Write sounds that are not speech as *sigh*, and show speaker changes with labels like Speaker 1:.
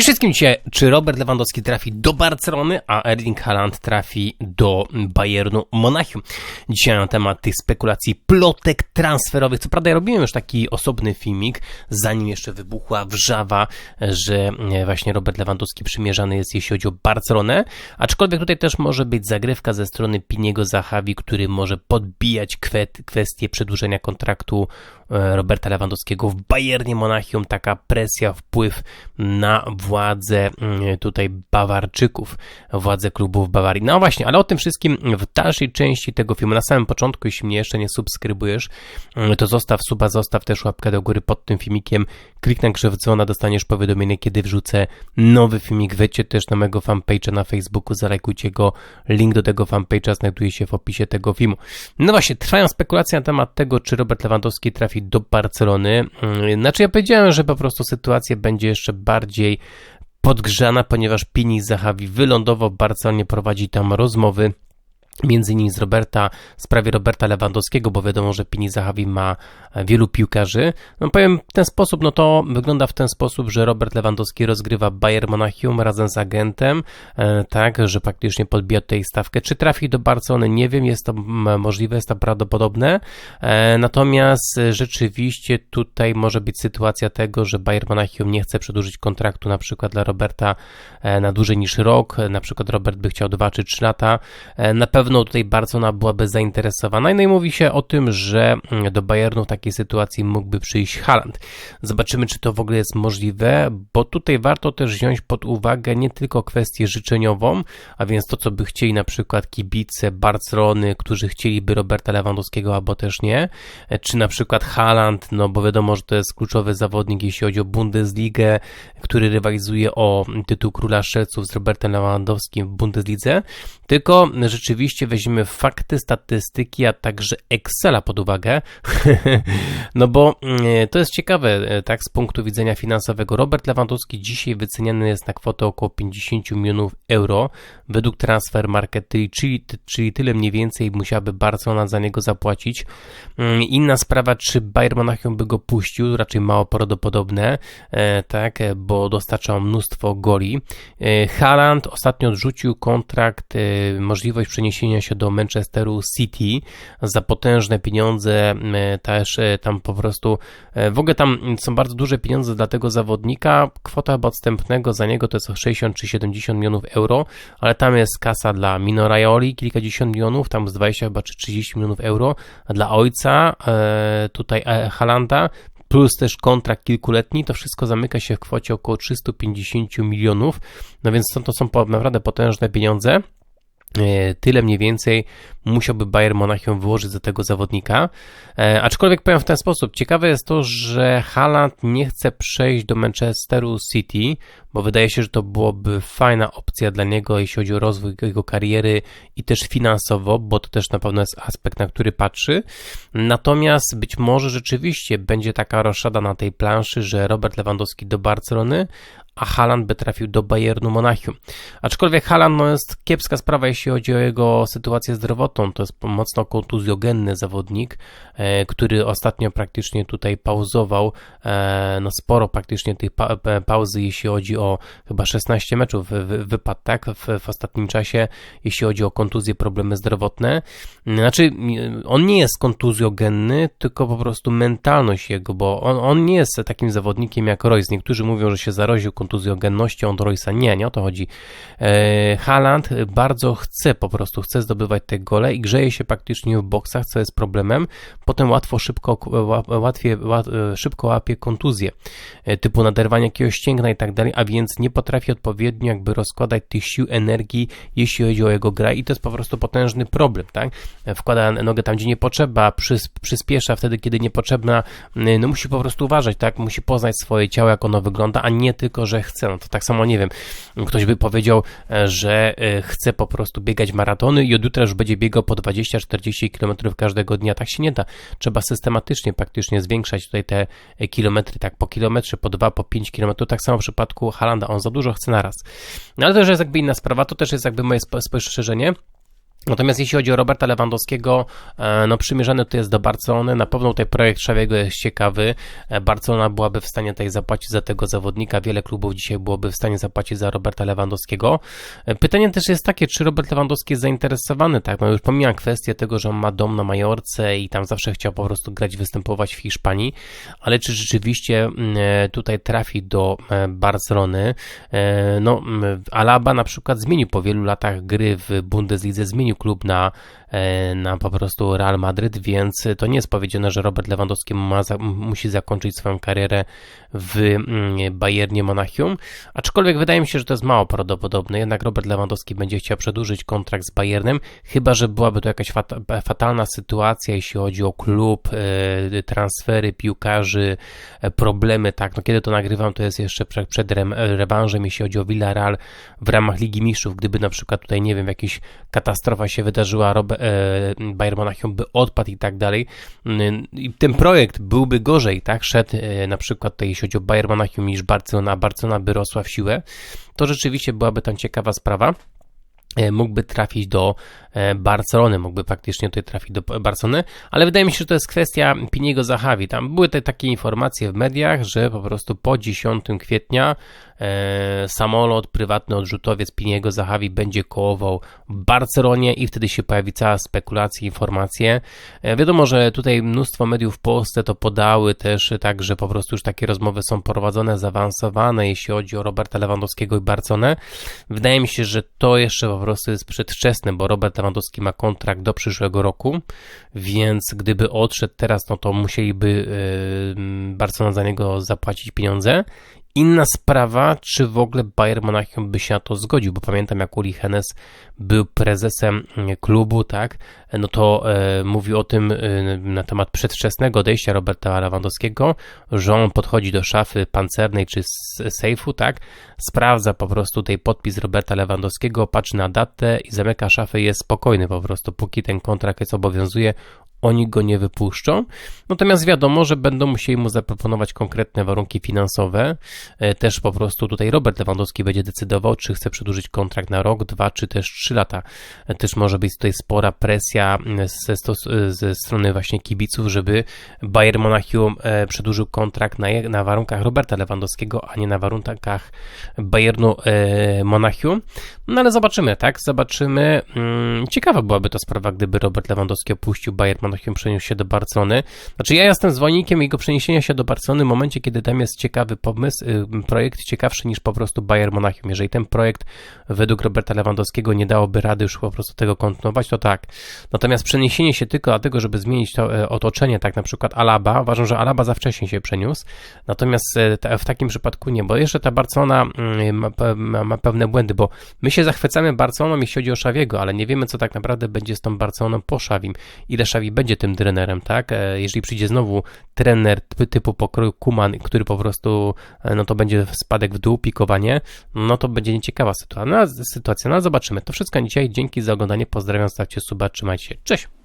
Speaker 1: Wszystkim dzisiaj. Czy Robert Lewandowski trafi do Barcelony, a Erling Haaland trafi do Bayernu Monachium? Dzisiaj na temat tych spekulacji, plotek transferowych. Co prawda ja robiłem już taki osobny filmik, zanim jeszcze wybuchła wrzawa, że właśnie Robert Lewandowski przymierzany jest, jeśli chodzi o Barcelonę. Aczkolwiek tutaj też może być zagrywka ze strony Piniego Zahawi, który może podbijać kwestię przedłużenia kontraktu e, Roberta Lewandowskiego w Bayernie Monachium. Taka presja, wpływ na władze mm, tutaj Bawarczyków, władze klubów Bawarii. No właśnie, ale o tym wszystkim w dalszej części tego filmu. Na samym początku, jeśli mnie jeszcze nie subskrybujesz, mm, to zostaw suba, zostaw też łapkę do góry pod tym filmikiem, klik na grzew dzwona, dostaniesz powiadomienie, kiedy wrzucę nowy filmik. Wejdźcie też na mojego fanpage'a na Facebooku, zalajkujcie go, link do tego fanpage'a znajduje się w opisie tego filmu. No właśnie, trwają spekulacje na temat tego, czy Robert Lewandowski trafi do Barcelony. Mm, znaczy ja powiedziałem, że po prostu sytuacja będzie jeszcze bardziej podgrzana, ponieważ Pini Zahawi wylądował w Barcelonie, prowadzi tam rozmowy między innymi z Roberta, w sprawie Roberta Lewandowskiego, bo wiadomo, że Pini Zahawi ma e, wielu piłkarzy. No powiem w ten sposób, no to wygląda w ten sposób, że Robert Lewandowski rozgrywa Bayern Monachium razem z agentem, e, tak, że praktycznie podbija tutaj stawkę. Czy trafi do Barcelony? Nie wiem, jest to możliwe, jest to prawdopodobne. E, natomiast rzeczywiście tutaj może być sytuacja tego, że Bayern Monachium nie chce przedłużyć kontraktu na przykład dla Roberta na dłużej niż rok, na przykład Robert by chciał 2 czy 3 lata. Na pewno pewno tutaj Barcelona byłaby zainteresowana. No i mówi się o tym, że mm, do Bayernu w takiej sytuacji mógłby przyjść Haaland. Zobaczymy, czy to w ogóle jest możliwe, bo tutaj warto też wziąć pod uwagę nie tylko kwestię życzeniową, a więc to, co by chcieli na przykład kibice Barcelony, którzy chcieliby Roberta Lewandowskiego, albo też nie, czy na przykład Haaland, no bo wiadomo, że to jest kluczowy zawodnik, jeśli chodzi o Bundesligę, który rywalizuje o tytuł króla strzelców z Robertem Lewandowskim w Bundeslidze, tylko rzeczywiście oczywiście weźmiemy fakty, statystyki, a także Excela pod uwagę, *laughs* no bo mm, to jest ciekawe, e, tak, z punktu widzenia finansowego. Robert Lewandowski dzisiaj wyceniany jest na kwotę około 50 milionów euro według Transfer Market, czyli, czyli tyle mniej więcej musiałaby Barcelona za niego zapłacić. Mm, inna sprawa, czy Bayern Monachium by go puścił, raczej mało prawdopodobne, e, tak, bo dostarczał mnóstwo goli. E, Haaland ostatnio odrzucił kontrakt, możliwość przeniesienia się do Manchesteru City za potężne pieniądze, e, też e, tam po prostu, e, w ogóle tam są bardzo duże pieniądze dla tego zawodnika, kwota chyba za niego to jest 60 czy 70 milionów euro, ale tam jest kasa dla Mino Raioli, kilkadziesiąt milionów, tam z 20 chyba czy 30 milionów euro, a dla ojca tutaj Halanda plus też kontrakt kilkuletni, to wszystko zamyka się w kwocie około 350 milionów, no więc to, to są naprawdę potężne pieniądze. E, tyle mniej więcej musiałby Bayern Monachium wyłożyć za tego zawodnika. E, aczkolwiek powiem w ten sposób, ciekawe jest to, że Haaland nie chce przejść do Manchesteru City, bo wydaje się, że to byłoby fajna opcja dla niego, jeśli chodzi o rozwój jego kariery i też finansowo, bo to też na pewno jest aspekt, na który patrzy. Natomiast być może rzeczywiście będzie taka roszada na tej planszy, że Robert Lewandowski do Barcelony, a Haaland by trafił do Bayernu Monachium. Aczkolwiek Haaland no, jest kiepska sprawa, jeśli chodzi o jego sytuację zdrowotną. To jest mocno kontuzjogenny zawodnik, e, który ostatnio praktycznie tutaj pauzował, e, no sporo praktycznie tych pa pauzy, jeśli chodzi o chyba 16 meczów wy wypadł, tak, w, w ostatnim czasie, jeśli chodzi o kontuzje, problemy zdrowotne. Znaczy, on nie jest kontuzjogenny, tylko po prostu mentalność jego, bo on, on nie jest takim zawodnikiem jak Royce. Niektórzy mówią, że się zaroził kontuzjogennością od Royce'a. Nie, nie o to chodzi. E, Haaland bardzo chce, po prostu chce zdobywać te gole i grzeje się praktycznie w boksach, co jest problemem. Potem łatwo, szybko, łatwiej, łat, e, szybko łapie kontuzje, e, typu naderwanie jakiegoś ścięgna i tak dalej, a więc nie potrafi odpowiednio jakby rozkładać tych sił, energii, jeśli chodzi o jego grę i to jest po prostu potężny problem, tak? Wkłada nogę tam, gdzie nie potrzeba, przyspiesza wtedy, kiedy niepotrzebna, no musi po prostu uważać, tak? Musi poznać swoje ciało, jak ono wygląda, a nie tylko, że chce. No to tak samo, nie wiem, ktoś by powiedział, e, że e, chce po prostu biegać maratony i od jutra już będzie biegał po 20-40 km każdego dnia. Tak się nie da. Trzeba systematycznie, praktycznie zwiększać tutaj te e, kilometry, tak po kilometrze, po 2, po 5 km. Tak samo w przypadku Halanda, on za dużo chce naraz. No ale to już jest jakby inna sprawa, to też jest jakby moje spostrzeżenie. Natomiast jeśli chodzi o Roberta Lewandowskiego, e, no przymierzany to jest do Barcelony, na pewno tutaj projekt Szawiego jest ciekawy, e, Barcelona byłaby w stanie tutaj zapłacić za tego zawodnika, wiele klubów dzisiaj byłoby w stanie zapłacić za Roberta Lewandowskiego. E, pytanie też jest takie, czy Robert Lewandowski jest zainteresowany, tak, no już pomijam kwestię tego, że on ma dom na Majorce i tam zawsze chciał po prostu grać, występować w Hiszpanii, ale czy rzeczywiście tutaj trafi do Barcelony, no Alaba na przykład zmienił po wielu latach gry w Bundeslidze, zmienił klub na, e, na po prostu Real Madryt, więc to nie jest powiedziane, że Robert Lewandowski ma, musi zakończyć swoją karierę w mm, Bayernie Monachium, aczkolwiek wydaje mi się, że to jest mało prawdopodobne, jednak Robert Lewandowski będzie chciał przedłużyć kontrakt z Bayernem, chyba, że byłaby to jakaś fatalna sytuacja, jeśli chodzi o klub, e, transfery piłkarzy, e, problemy, tak, no kiedy to nagrywam, to jest jeszcze przed, przed rewanżem, jeśli chodzi o Villarreal w ramach Ligi Mistrzów, gdyby na przykład tutaj, nie wiem, jakiś katastrofa się wydarzyła, Rob, e, Bayern Monachium by odpadł i tak dalej. Mm, I ten projekt byłby gorzej, tak? Szedł e, na przykład tutaj, jeśli chodzi o Bayern Monachium niż Barcelona, Barcelona by rosła w siłę. To rzeczywiście byłaby tam ciekawa sprawa. E, mógłby trafić do e, Barcelony, mógłby faktycznie tutaj trafić do Barcelony, ale wydaje mi się, że to jest kwestia Piniego Zahawi. Tam były te takie informacje w mediach, że po prostu po 10 kwietnia samolot, prywatny odrzutowiec Piniego Zahawi będzie kołował w Barcelonie i wtedy się pojawi cała spekulacja, informacje. E, wiadomo, że tutaj mnóstwo mediów w Polsce to podały też tak, że po prostu już takie rozmowy są prowadzone, zaawansowane, jeśli chodzi o Roberta Lewandowskiego i Barcelonę. Wydaje mi się, że to jeszcze po prostu jest przedwczesne, bo Robert Lewandowski ma kontrakt do przyszłego roku, więc gdyby odszedł teraz, no to musieliby yy, Barcelona za niego zapłacić pieniądze Inna sprawa, czy w ogóle Bayern Monachium by się na to zgodził, bo pamiętam jak Uli Hennes był prezesem mm, klubu, tak, no to e, mówił o tym e, na temat przedwczesnego odejścia Roberta Lewandowskiego, że on podchodzi do szafy pancernej czy sejfu, tak, sprawdza po prostu tej podpis Roberta Lewandowskiego, patrzy na datę i zamyka szafę i jest spokojny po prostu, póki ten kontrakt jest obowiązuje, oni go nie wypuszczą. Natomiast wiadomo, że będą musieli mu zaproponować konkretne warunki finansowe. E, też po prostu tutaj Robert Lewandowski będzie decydował, czy chce przedłużyć kontrakt na rok, dwa, czy też trzy lata. E, też może być tutaj spora presja ze, ze strony właśnie kibiców, żeby Bayern Monachium e, przedłużył kontrakt na, na warunkach Roberta Lewandowskiego, a nie na warunkach Bayernu Monachium. No ale zobaczymy, tak? Zobaczymy. Mm, ciekawa byłaby to sprawa, gdyby Robert Lewandowski opuścił Bayern Monachium, przeniósł się do Barcelony. Znaczy ja jestem zwolennikiem jego przeniesienia się do Barcelony w momencie, kiedy tam jest ciekawy pomysł, y, projekt ciekawszy niż po prostu Bayern Monachium. Jeżeli ten projekt według Roberta Lewandowskiego nie dałoby rady już po prostu tego kontynuować, to tak. Natomiast przeniesienie się tylko dlatego, żeby zmienić to e, otoczenie, tak na przykład Alaba, uważam, że Alaba za wcześnie się przeniósł. Natomiast e, w takim przypadku nie, bo jeszcze ta Barcelona ma, ma, ma pewne błędy, bo my się zachwycamy Barceloną, jeśli chodzi o Szawiego, ale nie wiemy, co tak naprawdę będzie z tą Barceloną po Szawim. Ile Szawi będzie tym trenerem, tak? E, jeżeli przyjdzie znowu trener typu pokroju Kuman, który po prostu, e, no to będzie spadek w dół, pikowanie, no to będzie nieciekawa sytuacja. No, sytuacja. No zobaczymy. To wszystko dzisiaj. Dzięki za oglądanie. Pozdrawiam, stawcie suba, trzymajcie się. Cześć!